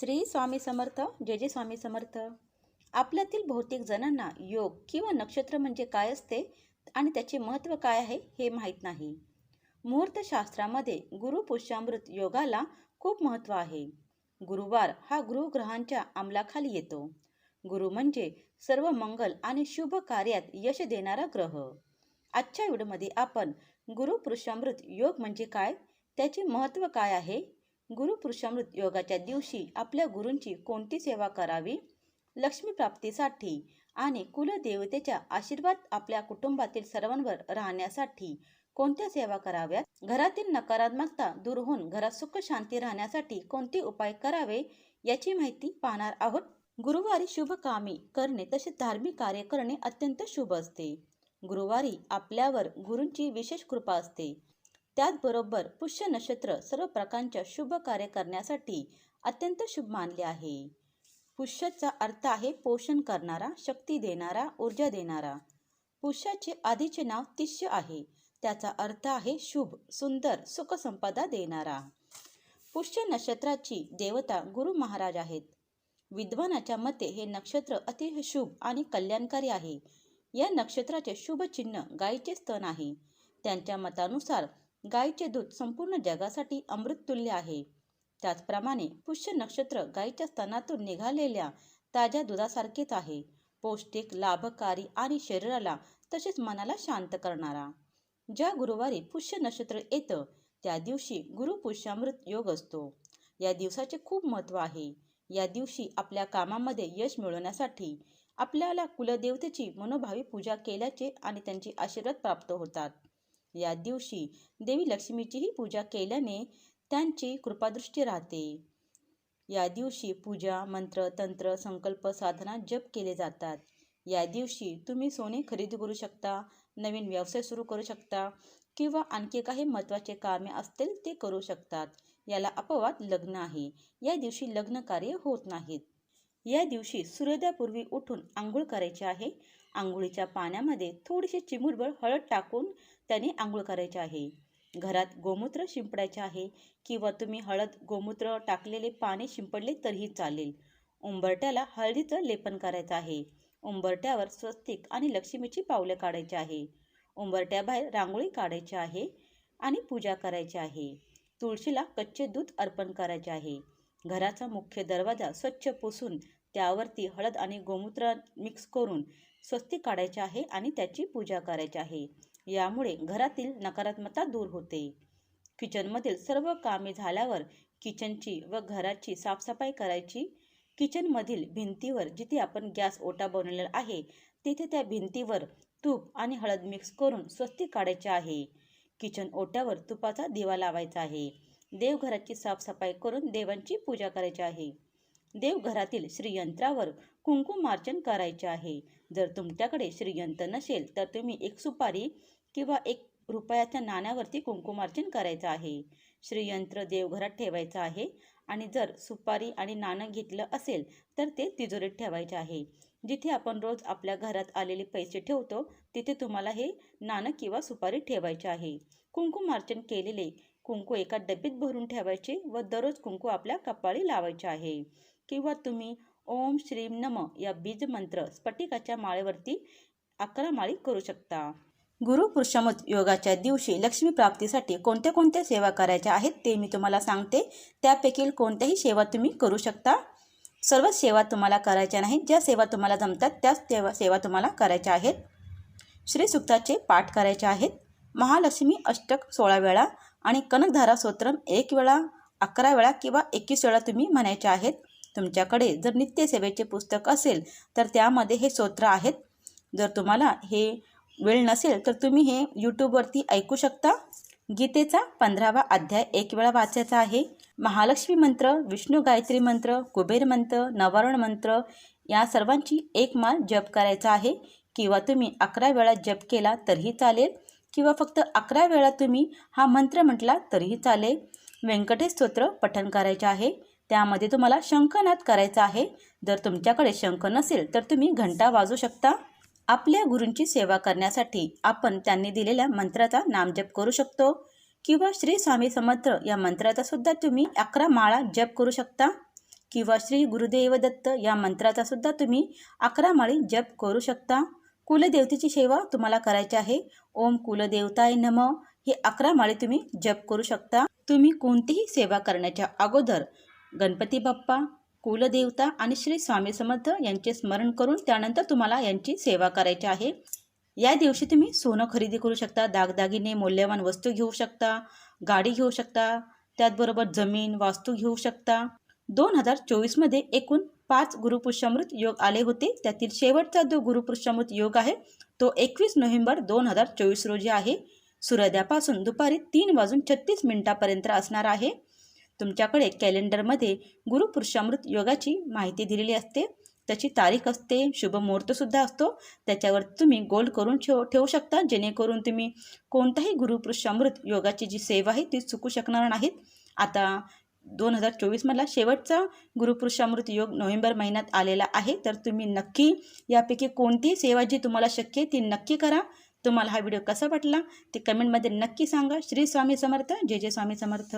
श्री स्वामी समर्थ जय जय स्वामी समर्थ. आपल्यातील बहुतेक जणांना योग किंवा नक्षत्र म्हणजे काय असते आणि त्याचे महत्त्व काय आहे हे माहीत नाही. मुहूर्तशास्त्रामध्ये गुरुपुष्यामृत योगाला खूप महत्त्व आहे. गुरुवार हा गुरुग्रहांच्या अंमलाखाली येतो. गुरु म्हणजे सर्व मंगल आणि शुभ कार्यात यश देणारा ग्रह. आजच्या व्हिडिओमध्ये आपण गुरुपुरुषामृत योग म्हणजे काय त्याचे महत्त्व काय आहे गुरुपुरुषामृत योगाच्या दिवशी आपल्या गुरूंची कोणती सेवा करावी? लक्ष्मी प्राप्तीसाठी आणि कुलदेवतेच्या आशीर्वाद आपल्या कुटुंबातील सर्वांवर राहण्यासाठी कोणत्या सेवा कराव्यात? घरातील नकारात्मकता दूर होऊन घरात सुख शांती राहण्यासाठी कोणते उपाय करावे? याची माहिती पाहणार आहोत. गुरुवारी शुभ कामे करणे तसेच धार्मिक कार्य करणे अत्यंत शुभ असते. गुरुवारी आपल्यावर गुरूंची विशेष कृपा असते. त्याचबरोबर पुष्य नक्षत्र सर्व प्रकारच्या शुभ कार्य करण्यासाठी अत्यंत शुभ मानले आहे. पुष्याचा अर्थ आहे पोषण करणारा शक्ती देणारा ऊर्जा देणारा. पुष्याचे आधीचे नाव तिष्य आहे. त्याचा अर्थ आहे शुभ सुंदर सुखसंपदा देणारा. पुष्य नक्षत्राची देवता गुरु महाराज आहेत. विद्वानाच्या मते हे नक्षत्र अतिशय शुभ आणि कल्याणकारी आहे. या नक्षत्राचे शुभ चिन्ह गायीचे स्तन आहे. त्यांच्या मतानुसार गायीचे दूध संपूर्ण जगासाठी अमृततुल्य आहे. त्याचप्रमाणे पुष्य नक्षत्र गायीच्या स्तनातून निघालेल्या ताज्या दुधासारखेच आहे. पौष्टिक लाभकारी आणि शरीराला तसेच मनाला शांत करणारा. ज्या गुरुवारी पुष्य नक्षत्र येतं त्या दिवशी गुरु पुष्यामृत योग असतो. या दिवसाचे खूप महत्त्व आहे. या दिवशी आपल्या कामामध्ये यश मिळवण्यासाठी आपल्याला कुलदेवतेची मनोभावी पूजा केल्याचे आणि त्यांचे आशीर्वाद प्राप्त होतात. या दिवशी देवी लक्ष्मीचीही पूजा केल्याने त्यांची कृपादृष्टी राहते. या दिवशी पूजा मंत्र तंत्र संकल्प साधना जप केले जातात. या दिवशी तुम्ही सोने खरेदी करू शकता नवीन व्यवसाय सुरू करू शकता किंवा आणखी काही महत्त्वाचे कामे असतील ते करू शकतात. याला अपवाद लग्न आहे. या दिवशी लग्न कार्य होत नाहीत. या दिवशी सूर्योदयापूर्वी उठून आंघोळ करायची आहे. आंघोळीच्या पाण्यामध्ये थोडीशी चिमुरभर हळद टाकून त्याने आंघोळ करायचे आहे. घरात गोमूत्र शिंपडायचे आहे किंवा तुम्ही हळद गोमूत्र टाकलेले पाणी शिंपडले तरीही चालेल. उंबरट्याला हळदीचं लेपन करायचं आहे. उंबरट्यावर स्वस्तिक आणि लक्ष्मीची पावले काढायची आहे. उंबरट्याबाहेर रांगोळी काढायची आहे आणि पूजा करायची आहे. तुळशीला कच्चे दूध अर्पण करायचे आहे. घराचा मुख्य दरवाजा स्वच्छ पुसून त्यावरती हळद आणि गोमूत्र मिक्स करून स्वस्ती काढायचे आहे आणि त्याची पूजा करायची आहे. यामुळे घरातील नकारात्मकता दूर होते. किचनमधील सर्व कामे झाल्यावर किचनची व घराची साफसफाई करायची. किचनमधील भिंतीवर जिथे आपण गॅस ओटा बनवलेला आहे तिथे त्या भिंतीवर तूप आणि हळद मिक्स करून स्वस्ती काढायचे आहे. किचन ओट्यावर तुपाचा दिवा लावायचा आहे. देवघराची साफसफाई करून देवांची पूजा करायची आहे. देवघरातील श्रीयंत्रावर कुंकुमार्चन करायचे आहे. जर तुमच्याकडे श्रीयंत्र नसेल तर तुम्ही एक सुपारी किंवा एक रुपयाच्या नाण्यावरती कुंकुमार्चन करायचं आहे. श्रीयंत्र देवघरात ठेवायचं आहे आणि जर सुपारी आणि नाणं घेतलं असेल तर ते तिजोरीत ठेवायचे आहे. जिथे आपण रोज आपल्या घरात आलेले पैसे ठेवतो तिथे तुम्हाला हे नाणं किंवा सुपारी ठेवायचे आहे. कुंकुमार्चन केलेले कुंकू एका डब्बीत भरून ठेवायचे व दररोज कुंकू आपल्या कपाळी लावायचे आहे. किंवा तुम्ही ओम श्रीम नम या बीज मंत्र स्फटिकाच्या माळेवरती अकरा माळी करू शकता. गुरु पुरुषमत योगाच्या दिवशी लक्ष्मी प्राप्तीसाठी कोणत्या कोणत्या सेवा करायच्या आहेत ते मी तुम्हाला सांगते. त्यापैकी कोणत्याही सेवा तुम्ही करू शकता. सर्व सेवा तुम्हाला करायच्या नाहीत. ज्या सेवा तुम्हाला जमतात त्याच सेवा सेवा तुम्हाला करायच्या आहेत. श्री सुक्ताचे पाठ करायचे आहेत. महालक्ष्मी अष्टक सोळा वेळा आणि कनकधारा स्तोत्रम एक वेळा अकरा वेळा किंवा एकवीस वेळा तुम्ही म्हणायचे आहेत. तुमच्याकडे जर नित्यसेवेचे पुस्तक असेल तर त्यामध्ये हे स्तोत्र आहेत. जर तुम्हाला हे वेळ नसेल तर तुम्ही हे यूट्यूबवरती ऐकू शकता. गीतेचा पंधरावा अध्याय एक वेळा वाचायचा आहे. महालक्ष्मी मंत्र विष्णू गायत्री मंत्र कुबेर मंत्र नवारण मंत्र या सर्वांची एक माल जप करायचा आहे. किंवा तुम्ही अकरा वेळा जप केला तरीही चालेल. किंवा फक्त अकरा वेळा तुम्ही हा मंत्र म्हटला तरीही चालेल. व्यंकटेश स्तोत्र पठण करायचे आहे. त्यामध्ये तुम्हाला शंखनाद करायचा आहे. जर तुमच्याकडे शंख नसेल तर तुम्ही घंटा वाजू शकता. आपल्या गुरूंची सेवा करण्यासाठी आपण त्यांनी दिलेल्या मंत्राचा नामजप करू शकतो. किंवा श्री स्वामी समर्थ या मंत्राचा सुद्धा तुम्ही अकरा माळा जप करू शकता. किंवा श्री गुरुदेव दत्त या मंत्राचा सुद्धा तुम्ही अकरा माळी जप करू शकता. कुलदेवतेची सेवा तुम्हाला करायची आहे. ओम कुलदेवताय नम. हे अकरा माळे तुम्ही जप करू शकता. तुम्ही कोणतीही सेवा करण्याच्या अगोदर गणपती बाप्पा कुलदेवता आणि श्री स्वामी समर्थ यांचे स्मरण करून त्यानंतर तुम्हाला यांची सेवा करायची आहे. या दिवशी तुम्ही सोनं खरेदी करू शकता दागदागिने मौल्यवान वस्तू घेऊ शकता गाडी घेऊ शकता त्याचबरोबर जमीन वास्तू घेऊ शकता. दोन हजार चोवीसमध्ये एकूण पाच गुरुपुष्यामृत योग आले होते. त्यातील शेवटचा जो गुरुपुष्यामृत योग आहे तो एकवीस नोव्हेंबर दोन हजार चोवीस रोजी आहे. सूर्योदयापासून दुपारी तीन वाजून छत्तीस मिनिटापर्यंत असणार आहे. तुमच्याकडे कॅलेंडरमध्ये गुरुपुरुषामृत योगाची माहिती दिलेली असते. त्याची तारीख असते शुभ मुहूर्तसुद्धा असतो. त्याच्यावर तुम्ही गोल करून ठेव ठेवू शकता. जेणेकरून तुम्ही कोणताही गुरुपुरुषामृत योगाची जी सेवा आहे ती चुकू शकणार नाहीत. आता दोन हजार चोवीसमधला शेवटचा गुरुपुरुषामृत योग नोव्हेंबर महिन्यात आलेला आहे. तर तुम्ही नक्की यापैकी कोणती सेवा जी तुम्हाला शक्य आहे ती नक्की करा. तुम्हाला हा व्हिडिओ कसा वाटला ते कमेंटमध्ये नक्की सांगा. श्री स्वामी समर्थ. जय जय स्वामी समर्थ.